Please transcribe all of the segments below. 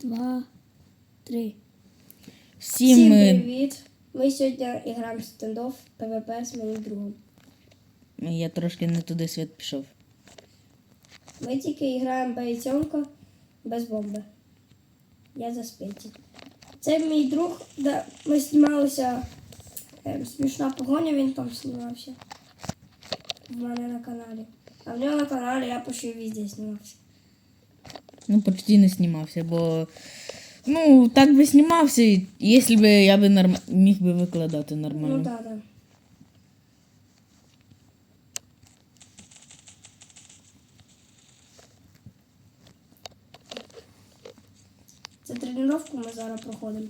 два, три. Всім, Всім привіт! Ми сьогодні граємо стендов ПВП з моїм другом. я трошки не туди світ пішов. Ми тільки граємо бойценка без бомби. Я за. Це мій друг, де ми знімалися ем, смішна погоня, він там знімався. В мене на каналі. А в нього на каналі я почти везде знімався. Ну, почти не знімався, бо. Ну, так би знімався, якщо б я би норм... міг би викладати нормально. Ну так, так. Це тренування ми зараз проходимо.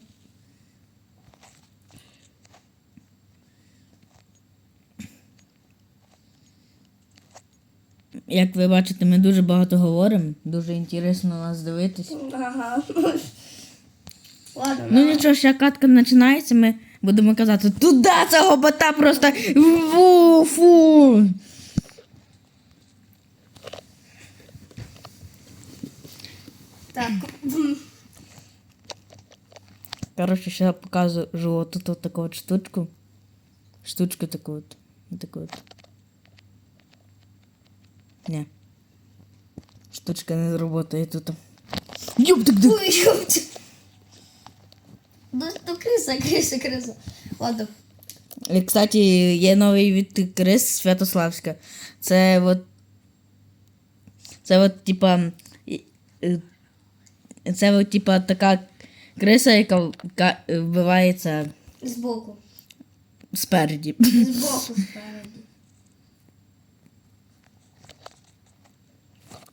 Як ви бачите, ми дуже багато говоримо. Дуже інтересно нас дивитись. Ага. Ладно, Ну нічого, ще катка починається, ми будемо казати, туди цього бота просто фу, фу. так. Коротше, ще покажу от тут от таку от штучку. Штучку таку от. Таку от. Ні. Штучка не зработає тут. Так так. Ой, ёпта. Ну, ну, криса, криса, криса. Ладно. І, кстати, є новий від Крис Святославська. Це от. Це от, типа. е, Це от, типа, така криса, яка ка- вбивається Збоку. спереді. Збоку спереду.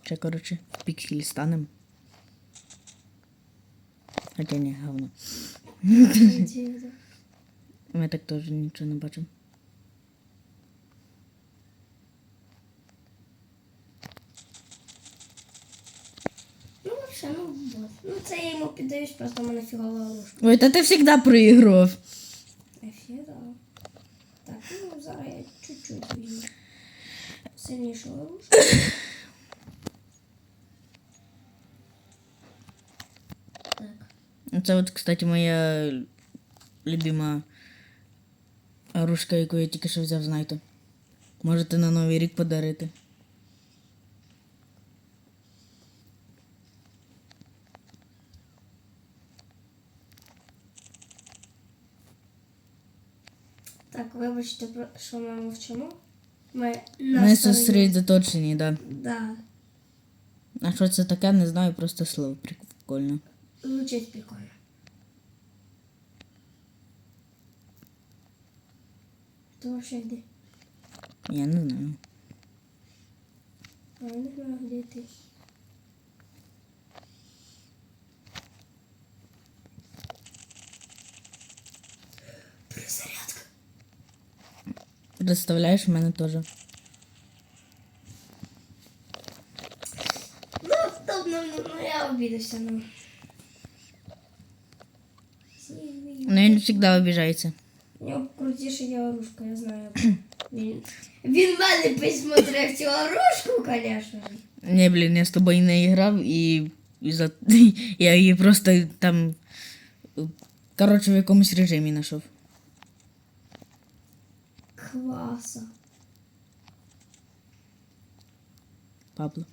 Ще, коротше, піксель станем. Хоча ні, говно. Ми так теж нічого не бачимо. Ну, вообще, ну, вот. Ну, це я йому піддаюсь, просто мене фігова ложка. Ой, та ти завжди проігрував. Ефіра. Так, ну, зараз я чуть-чуть візьму. Сильнішу ложку. Так. Це от, кстати, моя любима оружка, яку я тільки що взяв, знаєте. Можете на Новий рік подарити. Так, вибачте, що ми мовчимо. Ми Ми стороні. зосередоточені, да. Да. А що це таке, не знаю, просто слово прикольно. Звучить прикольно. Ти вообще де? Я не знаю. А я не знаю, де ти. Перезарядка. Представляєш, в мене теж. Ну, стоп, ну, ну, ну я обідався, ну. Ну, він завжди обіжається. У нього крутіше є оружка, я знаю. Він, він мене посмотрев цю оружку, конечно ж. Не, блін, я з тобою не грав і, і за... я її просто там. Коротше, в якомусь режимі знайшов. Класа. Пабло.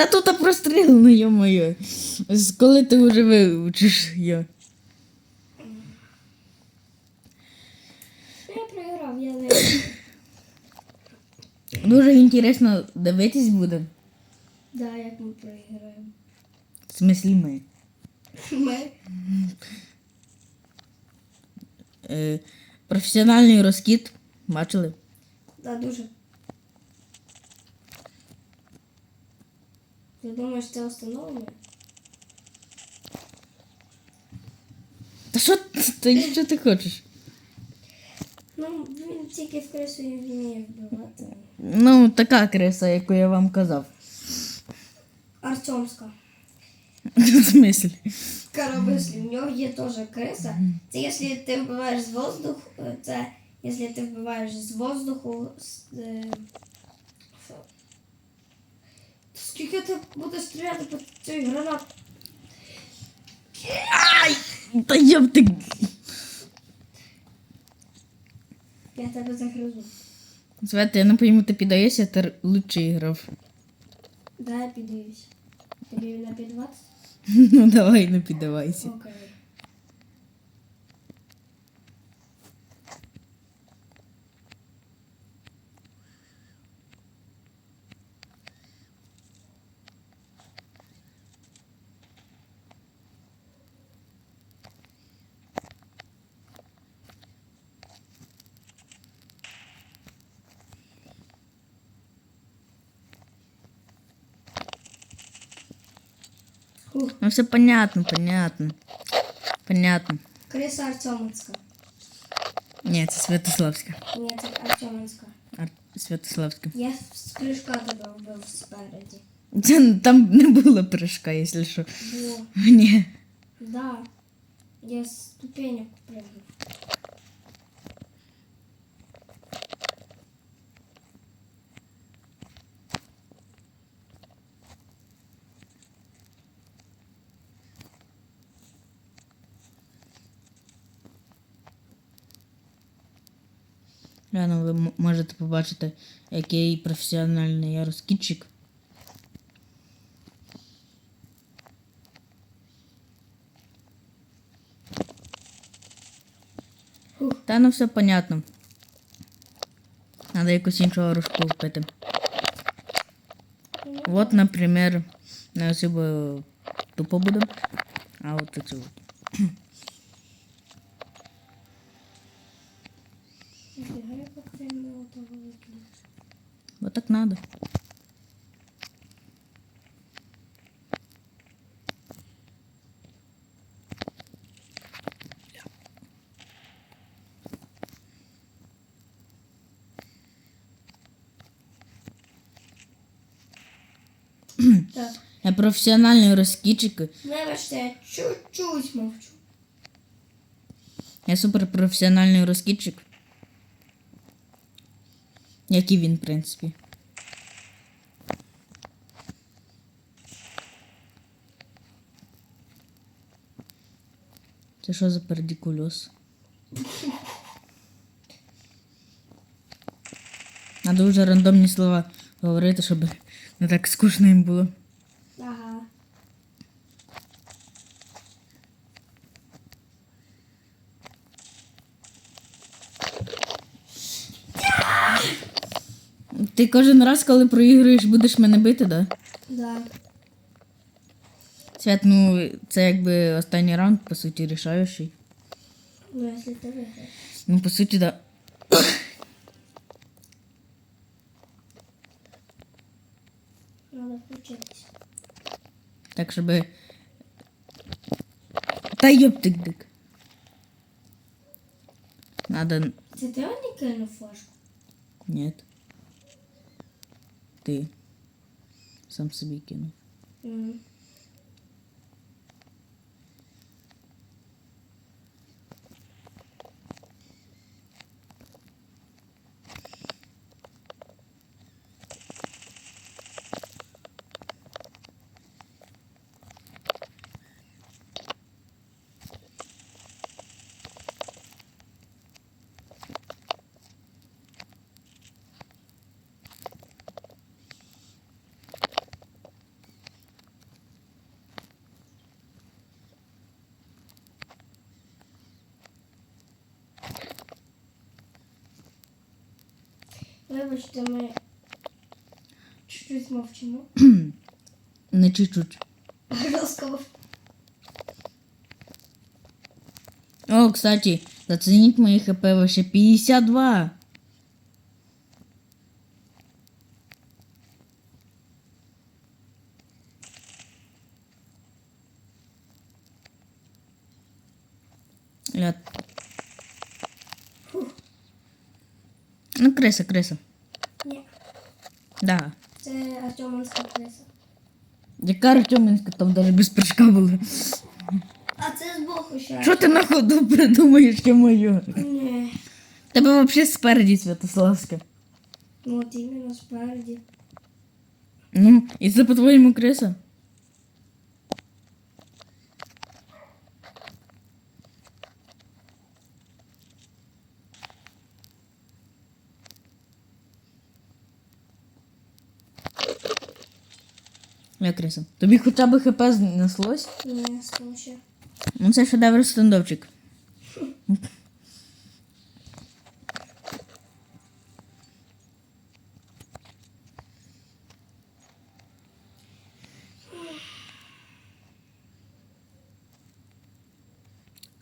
Та тут прострілено, йо-моє. З- Коли ти вже вивчиш його. Я проіграв, я не. Дуже інтересно дивитись буде. Да, як ми проіграємо. В смислі ми. Ми. Е, професіональний розкіт. Бачили? Да, дуже. Ти думаєш, це встановлено? Та що ти, що ти хочеш? Ну, він тільки в крису і вміє вбивати. Ну, така криса, яку я вам казав. Артемська. В смислі? Коробислі, в нього є теж криса. Це якщо ти вбиваєш з воздуху, е, це якщо ти вбиваєш з воздуху. з, е, Скільки ти будеш стріляти по цій гранат? Та йоб ти. Я тебе загризу. Звати, я не пойму, ти піддаєшся, ти лучше грав. Да, я піддивлюсь. Тобі на 520? Ну давай, не піддавайся. Окей. Ну все понятно, понятно. Понятно. Криса Артемовська. Ні, це Святославська. Ні, це Артемовська. Ар... Святославська. Я з прыжка тебе вбив спереді. Це, там не було прыжка, якщо що. Бо, Ні. да. Я з ступенек прыгнув. Рано ви можете побачити, який професіональний я розкідчик. Та ну все понятно. Надо якусь іншу оружку впити. Вот, например, не особо тупо буде. А от от. Збігай по прямому того викину. Вот так надо. Так. Я професіональний розкідчик. Вибачте, я чуть-чуть мовчу. Я суперпрофесіональний розкідчик. Як і він, в принципі. Це що за пердикульоз? Надо вже рандомні слова говорити, щоб не так скучно їм було. Ага. Ти кожен раз, коли проігруєш, будеш мене бити, да? Да. Свят, ну це якби останній раунд, по суті, рішаючий. Ну, якщо ти виграєш. Ну, по суті, да. Надо включитися. Так, щоб. Та йоптик-дик. Надо. Це ти не кинув флешку? Нет. Ти. Сам собі кинув. М. Вибачте, ми чуть-чуть мовчимо. Не чуть-чуть. Розков. О, кстати, зацініть мої хп вообще 52. Я... Ну, криса, криса. Да. це Артемовська криса. Яка Артеминська, там навіть без прыжка була. А це збоку ще. Що ти на ходу придумаєш, я мою? Ні. Тебе взагалі спереді Святославська. Ну от іменно спереді. Ну, і це по-твоєму криса? Я криса. Тобі хоча б хп знеслось? Ні, ще. Ну це шедевр стендовчик.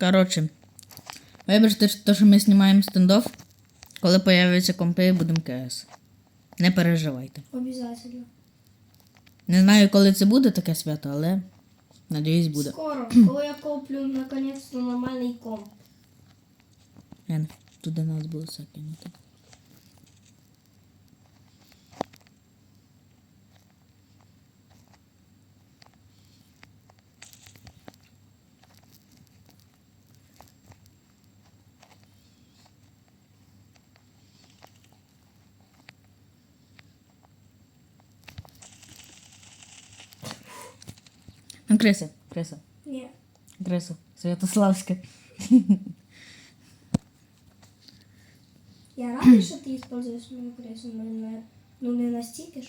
Коротше, вибачте, то, що ми знімаємо стендов. Коли появляться компи, будемо КС. Не переживайте. Обязательно. Не знаю, коли це буде таке свято, але надіюсь буде. Скоро, коли я куплю наконець-то нормальний комп. Туди нас було закинути. Криса, криса, Ні. криса, Святославська. Я рада, що ти используєш мою не, ну не настільки ж.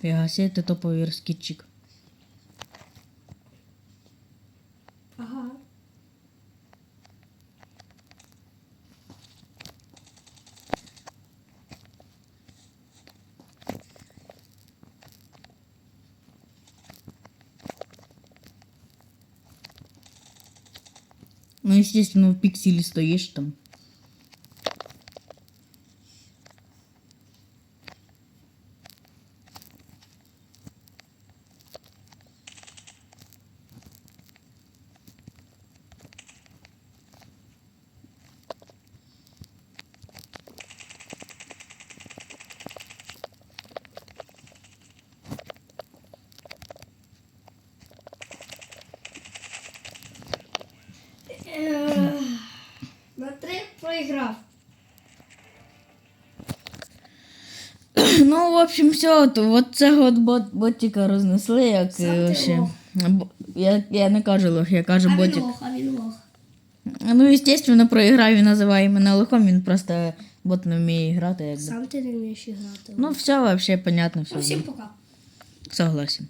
Фіга ти топовий розкідчик. Ага. Ну, естественно, в пикселе стоишь там. Три проіграв. Ну, в общем, все, от, от цього от бот, ботика рознесли, як Сам е, ти ще. лох. Бо- Я, я не кажу лох, я кажу А він ботик. лох, а він лох. Ну, естественно, проіграв і називає мене лохом, він просто бот не вміє грати. Якби. Сам ти не вмієш грати. Ну, все вообще понятно, все. Ну, всім пока. Согласен.